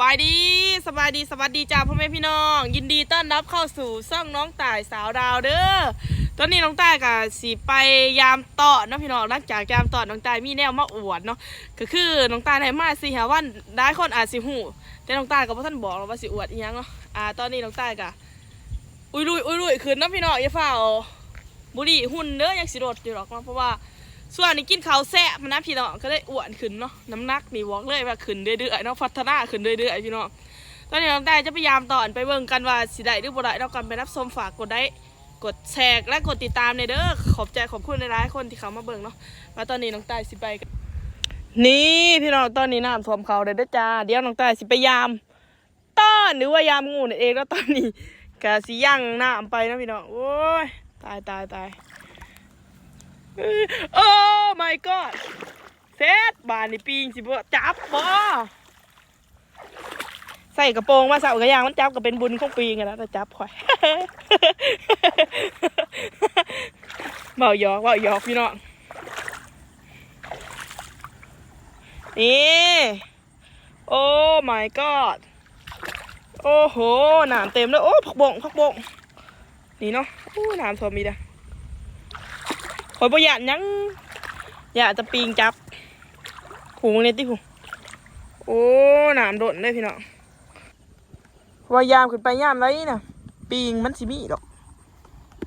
บายดีสบายดีสวัสดีจ้าพ่อแม่พี่น้อง ยินดีต้อนรับเข้าสู่ซ่องน้องต่ายสาวดาวเด้อตอนนี้น้องต่ายกับสีไปยามต่อเนาะพี่น้องหลังจากยามต่อน้องต่ายมีแนวมาอวดเนาะก็คือน้องต่ายได้มาสิหาวันได้คนอาจสิหูแต่น้องต่ายก็บ่ท่านบอกหรอกว่าสิอวดอีหยังเนาะอ่าตอนนี้น้องต่ายก็อุ้ยลุยอุ้ยลุยขึ้นเนาะพี่น้องอย่าฝ้าบุรีหุ่นเด้อยังสิโดดอยู่หรอกเนาะเพราะว่า ส่วนนี้กินข้าวแซ่บมันนะพี่น้องก็ได้อ้วนขึ้นเนาะน้ำหนักนี่บอกเลยว่าขึ้นเรื่อยๆเนาะพัฒนาขึ้นเรื่อยๆพี่น้องตอนนี้น้องได้จะพยายามต่อนไปเบิ่งกันว่าสิได้หรือบ่ได้เรากันไปรับชมฝากกดได้กดแชร์และกดติดตามในเด้อขอบใจขอบคุณหลายๆคนที่เขามาเบิ่งเนาะว่าตอนนี้น้องใต้สิไปกันนี่พี่น้องตอนนี้น้ำท่วมเขาเลยเด้อจ้าเดี๋ยวน้องใต้สิไปยามต้อนหรือว่ายามงูนั่เองแล้วตอนนี้กะสิย่างน้ำไปนะพี่น้องโอ้ยตายตายตายโอ้ my god เซตบานนี่ปีงสิบ่จับบ่ใส่กระโปรงมาใส่กระยางมันจับก็เป็นบุญของปีงกันแล้วแต่จับข่อยเบาหยอกเบาหยอกพี่น้องนี่โอ้ my god โอ้โหหนามเต็มเลยโอ้ผักบงผักบงนี่เนาะโอ้หนามสมีเด้อคอยบ่อยากหยัง อยากจะปีงจับผูงเนี่ยติผูโอ้หนามโดนเลยพี่น้องว่ายามขึ้นไปยามไรน่ะปีงมันสิมีดอก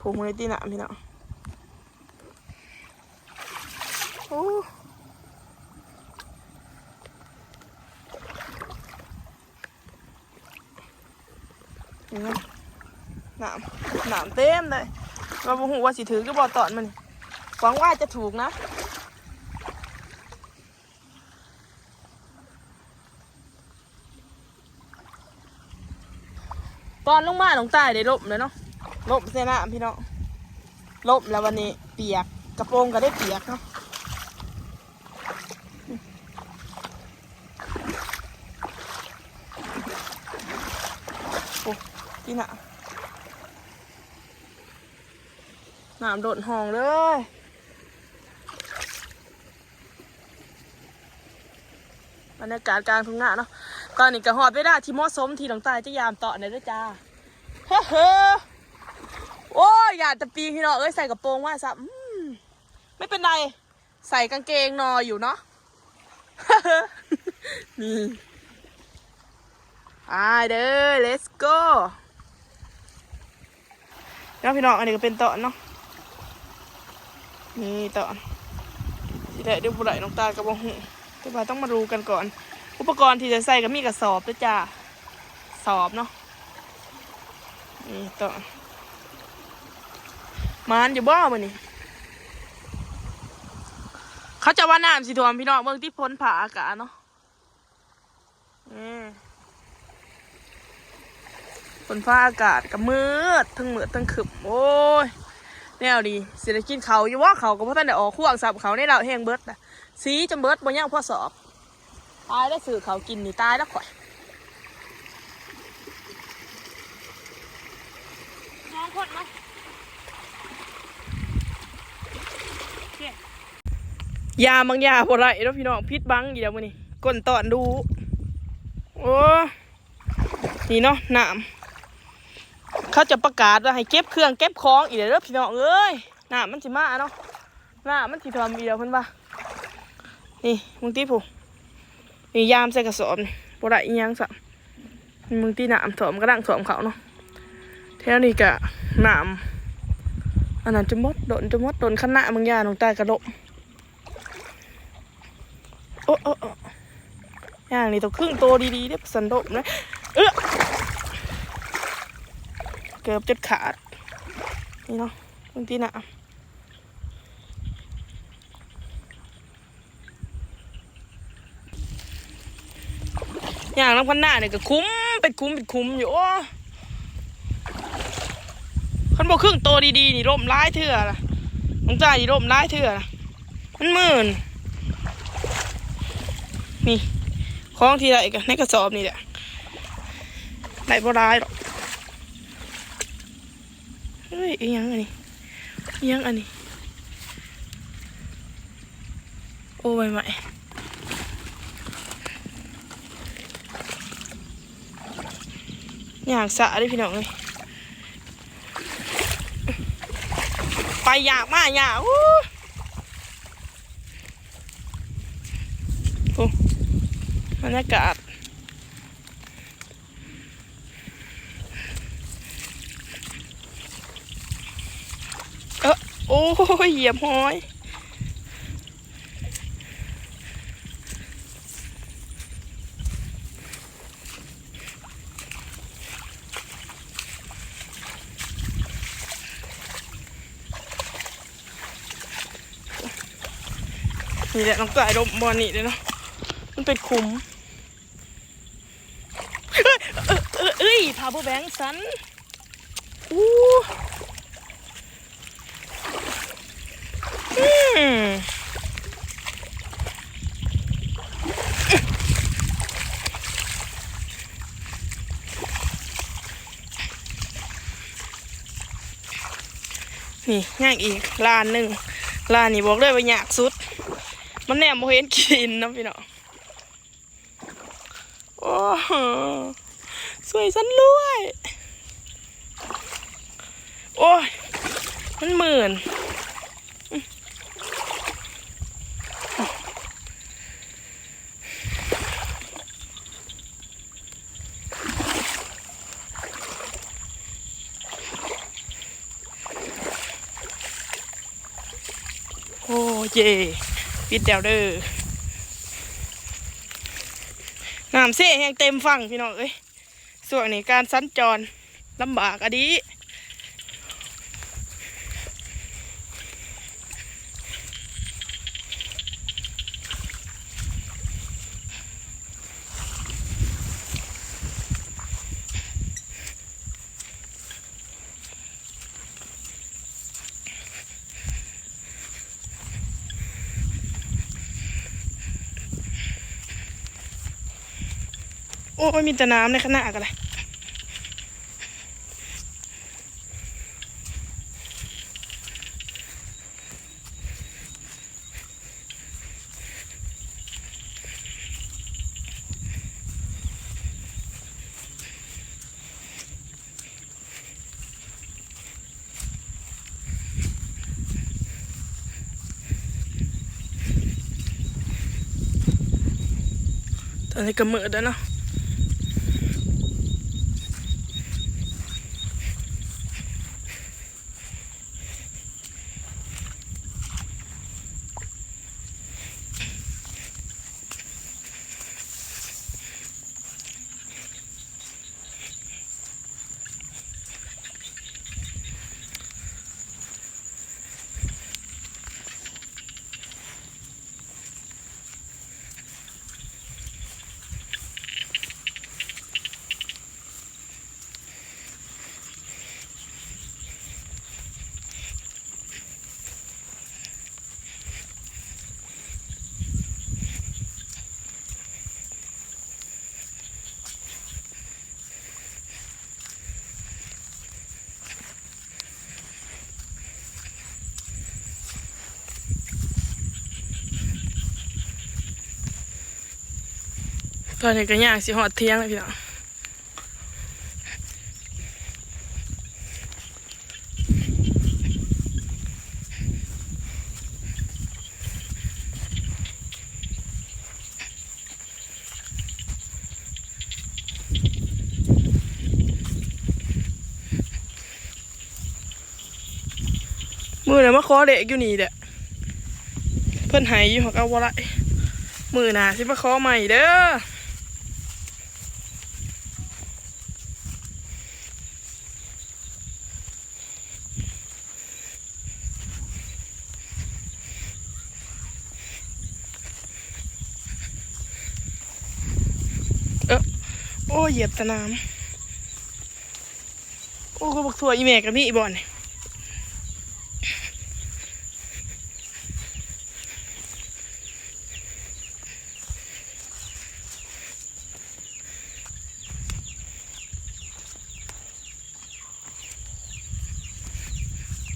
ผูงเนี่ยติหนามพี่น้องโอ้หนามหนามเต็มเลยเราบอกว่าสิถือก็บอตอนมันหวังว่าจะถูกนะ ตอนลงมาลงใต้ได้ล่มเลยเนาะล่มเสยหนาพี่น้องล่มแล้ววันนี้เปียกกระโปรงก็ได้เปียกเนาะโอ้ที่หนาน้ำโดดห้องเลยบรรยากาศกลางทุ่งนาเนาะ ตอนนี้ก็หอดไปได้ที่มอสมที่หลวงตาจะยามต่อในด้วยจ้าเฮ้อเฮ้อโอ้ยอยากจะปีนพี่น้องเอ้ยใส่กระโปรงว่าซะไม่เป็นไรใส่กางเกงนออยู่เนาะนี่ไปเด้อ let's go แล้วพี่น้องอันนี้ก็เป็นต่อเนาะนี่ตอนที่ได้เดี๋ยวผู้ใดน้องตากับบ่หูแต่ว่าต้องมาดูกันก่อน อุปกรณ์ที่จะใส่ก็มีกระสอบด้วยจ้าสอบเนาะนี่ต่อนมานอยู่บ่มานี่เขาจะว่าน้ำสิทวมพี่น้องเมืองที่พ้นผาอากาศเนาะนี่พ้นฟ้าอากาศก็มืดทั้งมืดทั้งขึบโอ้ยแนวดีสิได้กินเขาอยู่ว่าเขาก็เพราะท่านได้ออกข่วงสับเขาในเราแห้งเบิดนะสีจนเบิดบ่ย่างพ่อสอบ ตายแล้วสื่อเขากินนี่ตายแล้วข่อยน้องคนนะยาบางยาบ่ไรแล้วพี่น้องพิษบังอยู่เดี๋ยวมื้อนี้ก้นตอนดู โอ้นี่เนาะน้ำเขาจะประกาศว่าให้เก็บเครื่องเก็บของอีกเด้อพี่น้องเอ้ยน่ะมันสิมาเนาะน่ะมันสิทำอีเดียวเพิ่นว่านี่มึงตีผู้ นี่ยามใส่กระสอบนี่บ่ได้อีหยังซะมึงตีน้ำสอมกระดังสอมเขาเนาะแถวนี้ก็น้ำอันนั้นจะมดโดนจะมดโดนขนาดมึงยาลงใต้กระโดดโอ้โอ้อ้ย่างนี้ต้องครึ่งโตดีๆเด้อสันโดมนะเออเกือบจุดขาดนี่เนาะบางทีน่ะ อย่างน้ำพันหน้าเนี่ยก็คุ้มเป็นคุ้มเป็นคุ้มอยู่โอ้คันบอกครึ่งโตดีๆนี่ร่มร้ายเถื่อละน้องจ่ายนี่ร่มร้ายเถื่อละมันหมื่นนี่คล้องทีไรกันในกระสอบนี่แหละได้บ่ร้ายหรอกเฮ้ยยังอันนี้ยังอันนี้ โอ้ใหม่ใหม่ อยากสะได้พี่น้องเลยไปอยากมากอยากอู้โอ้บรรยากาศเออโอ้ยเหยียบห้อย นี่แหละน้องกายลมบอลนี่เลยเนาะมันเป็นคุมเอ้ยเอ้ยเอ้ยเอ้ยพาโบแบงค์สันอู้นี่ย่างอีกลานหนึ่งลานนี่บอกเลยว่ายากสุด มันแนมโมเห็นกินนะพี่น้องโอ้โหสวยสันรวยโอ้ยมันหมื่นโอ้เย่ ปิดเดวเด้อน้ำเสียยังเต็มฝั่งพี่น้องเอ้ยส่วนนี้การสัญจรลำบากอะดี อ้ยมีแต่น้ำในขนากันเลยตอนนี้ก็มืดแล้วเนาะ ตอนนี้ก็ย่างสิหอดเที่ยงเลยพี่น้องมือไหนมาขอเด็กอยู่นี่เด้อเพิ่อนหายอยู่หักเอาบ่ไรมือหนาสิมาขอใหม่เด้อ อ้เหยียบสนาม โอ้ก็บอกทัวอีเมกับพี่อีบอลนี่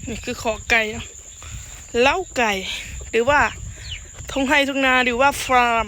นี่คือขอไก่เนาะเล้าไก่ หรือว่าทงไฮทงนาหรือว่าฟาร์ม